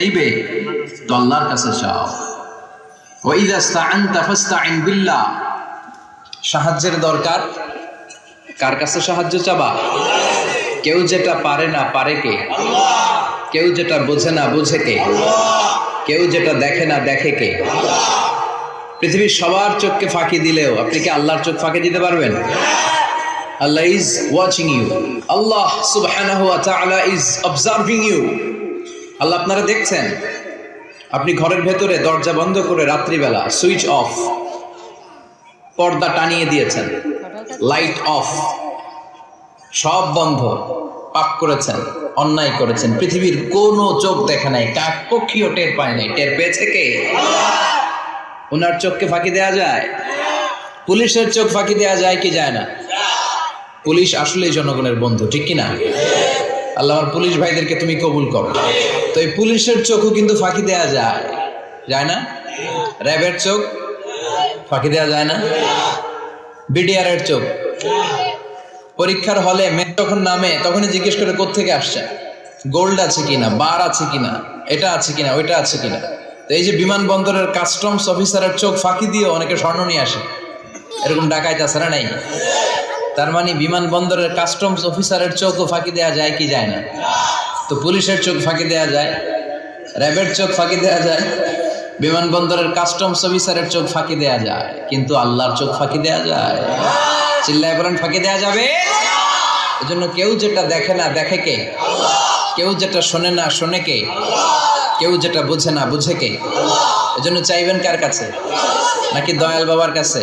চাইবে, তো আল্লাহর কাছে চাও। সাহায্যের দরকার? কার কাছে সাহায্য চাবা? কেউ যেটা পারে না, পারে কে? কেউ যেটা বোঝে না, বুঝে কে? কেউ যেটা দেখে না, দেখে কে? পৃথিবীর সবার চোখকে ফাঁকি দিলেও আপনি কি আল্লাহর চোখ ফাঁকি দিতে পারবেন? আল্লাহ ইজ ওয়াচিং ইউ আল্লাহ সুবহানাহু ওয়া তাআলা ইজ অবজার্ভিং ইউ আল্লাহ আপনারা দেখছেন? আপনি ঘরের ভেতরে দরজা বন্ধ করে রাত্রিবেলা সুইচ অফ, পর্দা টানিয়ে দিয়েছেন, লাইট অফ, সব বন্ধ পাপ করেছেন, অন্যায় করেছেন। পৃথিবীর কোনো চোখ দেখে নাই কাক পক্ষীও টের পায় নাই। টের পেয়েছে কে? ওনার চোখকে ফাঁকি দেয়া যায়? পুলিশের চোখ ফাঁকি দেয়া যায় কি যায় না? পুলিশ আসলেই জনগণের বন্ধু, ঠিক কি না আল্লাহ আমার পুলিশ ভাইদেরকে তুমি কবুল করো। তো এই পুলিশের চোখও কিন্তু ফাঁকি দেয়া যায়। যায় না? র্যাবের চোখ ফাঁকি দেয়া যায় না? বিডিআর এর চোখ। পরীক্ষার হলে মেয়ে যখন নামে, তখনই জিজ্ঞেস করে কোত্থেকে আসছে? গোল্ড আছে কিনা? বার আছে কিনা? এটা আছে কিনা? ওইটা আছে কিনা? তো এই যে বিমানবন্দরের কাস্টমস অফিসারের চোখ ফাঁকি দিয়ে অনেকে স্বর্ণ নিয়ে আসে। এরকম ডাকাইতে আছে না নাই? তার মানে বিমানবন্দরের কাস্টমস অফিসারের চোখও ফাঁকি দেওয়া যায় কি যায় না? তো পুলিশের চোখ ফাঁকি দেওয়া যায়, র্যাবের চোখ ফাঁকি দেওয়া যায়, বিমানবন্দরের কাস্টমস অফিসারের চোখ ফাঁকি দেওয়া যায়, কিন্তু আল্লাহর চোখ ফাঁকি দেওয়া যায়। চিল্লায় বলেন, ফাঁকি দেওয়া যাবে? এজন্য কেউ যেটা দেখে না, দেখে কে? কেউ যেটা শোনে না, শোনে কে? কেউ যেটা বুঝে না, বুঝে কে? এজন্য চাইবেন কার কাছে? নাকি দয়াল বাবার কাছে?